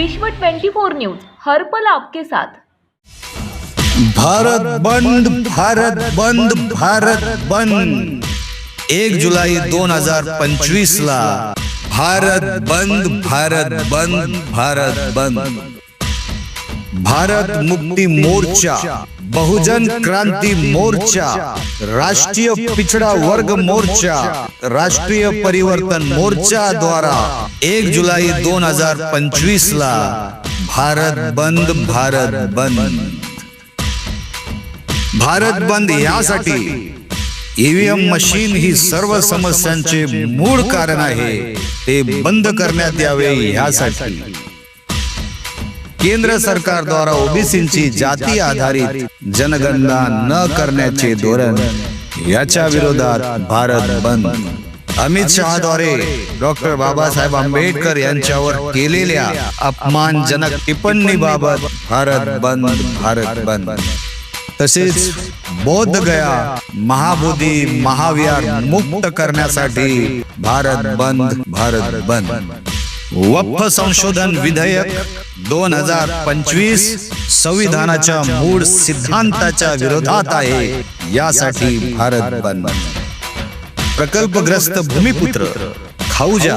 विश्व 24 न्यूज हर पल आपके साथ. भारत बंद भारत बंद भारत बंद. एक जुलाई दोन हजार पंचवीस ला भारत बंद भारत बंद भारत बंद. भारत मुक्ती मोर्चा. बहुजन क्रांती मोर्चा राष्ट्रीय पिछड़ा वर्ग मोर्चा राष्ट्रीय परिवर्तन मोर्चा द्वारा एक जुलै दोन हजार पंचवीस ला भारत बंद भारत बंद. भारत बंद यासाठी ईव्हीएम मशीन ही सर्व समस्यांचे मूळ कारण आहे. ते बंद करण्यात यावे यासाठी. केंद्र सरकार द्वारा ओबीसींची जाती आधारित जनगणना न करण्याचे धोरण याच्या विरोधात भारत बंद. अमित शहाद्वारे डॉक्टर बाबासाहेब आंबेडकर यांच्यावर केलेल्या अपमानजनक टिप्पणीबाबत भारत बंद भारत बंद. तसेच बौद्ध गया महाबोधी महाविहार मुक्त करण्यासाठी भारत बंद भारत बंद. वक्फ संशोधन विधेयक दोन हजार पंचवीस संविधानाच्या मूळ सिद्धांताच्या विरोधात आहे. यासाठी भारत बंद. प्रकल्पग्रस्त भूमिपुत्र खाऊजा.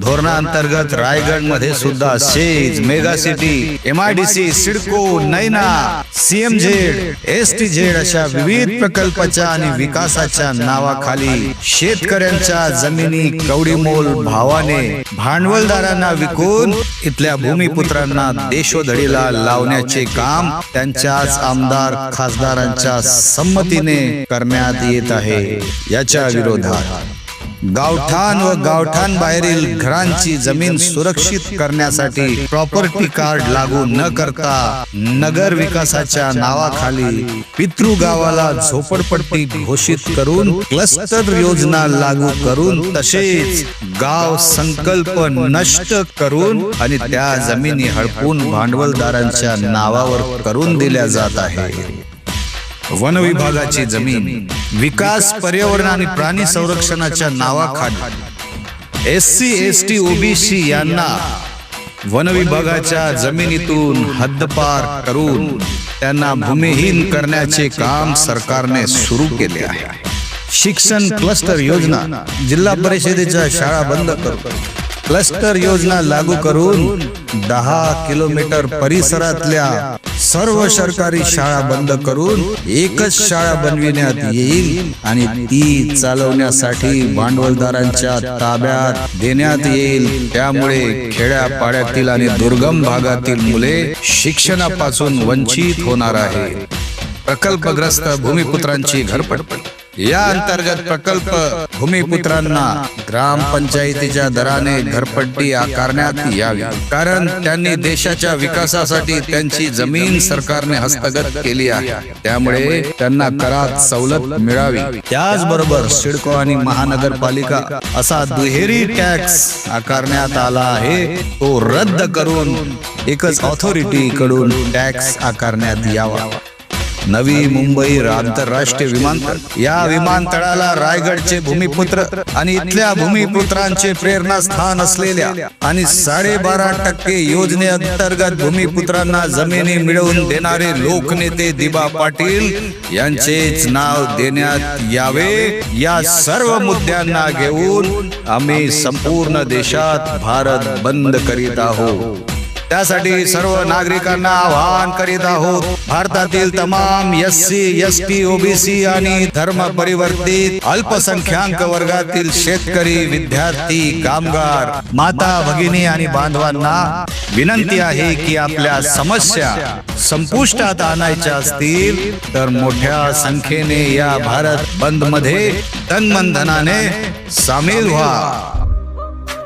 धोरणांतर्गत रायगडमध्ये सुद्धा SEZ mega city MIDC CIDCO NAINA CMZ S T Z अशा विविध प्रकल्पाच्या आणि विकासाच्या नावाखाली शेतकऱ्यांच्या जमिनी कवडीमोल भावाने भांडवलदारांना विकून इथल्या भूमिपुत्रांना देशोधडीला लावण्याचे काम त्यांच्याच आमदार खासदारांच्या संमतीने करण्यात येत आहे. याच्या विरोधात. गावठाण व गावठाण बाहेरील घरांची जमीन सुरक्षित करण्यासाठी प्रॉपर्टी कार्ड लागू न करता नगर विकासाच्या नावाखाली पितृ गावाला झोपडपट्टी घोषित करून क्लस्टर योजना लागू करून तसेच गाव संकल्प नष्ट करून आणि त्या जमिनी हडपून भांडवलदारांच्या नावावर करून दिल्या जात आहे वन विभागाची जमीन विकास पर्यावरण आणि प्राणी संरक्षणाच्या नावाखाली. S C S T OBC यांना वन विभागाच्या जमिनीतून हद्दपार करून त्यांना भूमिहीन करण्याचे काम सरकारने सुरू केले आहे. शिक्षण क्लस्टर योजना जिल्हा परिषदेच्या शाळा बंद करून क्लस्टर योजना लागू करून दहा किलोमीटर परिसरातल्या सर्व सरकारी शाळा बंद करून एकच शाळा बनविण्यात येईल आणि ती चालवण्यासाठी भांडवलदारांच्या ताब्यात देण्यात येईल. त्यामुळे खेड्यापाड्यातील आणि दुर्गम भागातील मुले शिक्षणापासून वंचित होणार आहे प्रकल्पग्रस्त भूमिपुत्रांची घरपट्टी या अंतर्गत प्रकल्प भूमिपुत्रांना ग्रामपंचायतीच्या दराने घरपट्टी आकारण्यात यावी. कारण त्यांनी देशाच्या विकासासाठी त्यांची जमीन सरकारने हस्तगत केली आहे. त्यामुळे त्यांना करात सवलत मिळावी. त्याचबरोबर सिडको आणि महानगरपालिका असा दुहेरी टॅक्स आकारण्यात आला आहे. तो रद्द करून एकच ऑथॉरिटी कडून टॅक्स आकारण्यात यावा. नवी मुंबई आंतरराष्ट्रीय विमानतळ. या विमानतळाला रायगडचे भूमिपुत्र आणि इथल्या भूमिपुत्रांचे प्रेरणास्थान असलेल्या आणि साडेबारा टक्के योजनेअंतर्गत भूमिपुत्रांना जमिनी मिळवून देणारे लोकनेते दिबा पाटील यांचेच नाव देण्यात यावे. या सर्व मुद्द्यांना घेऊन आम्ही संपूर्ण देशात भारत बंद करीत आहोत. त्यासाठी सर्व नागरिकांना आवाहन करीत आहोत. भारतातील तमाम S C S T OBC आणि धर्म परिवर्तित अल्पसंख्याक वर्गातील शेतकरी विद्यार्थी कामगार माता भगिनी आणि बांधवांना विनंती आहे की आपल्या समस्या संपुष्टात आणायच्या असतील तर मोठ्या संख्येने या भारत बंदमध्ये तन्मनधनाने सामील व्हा.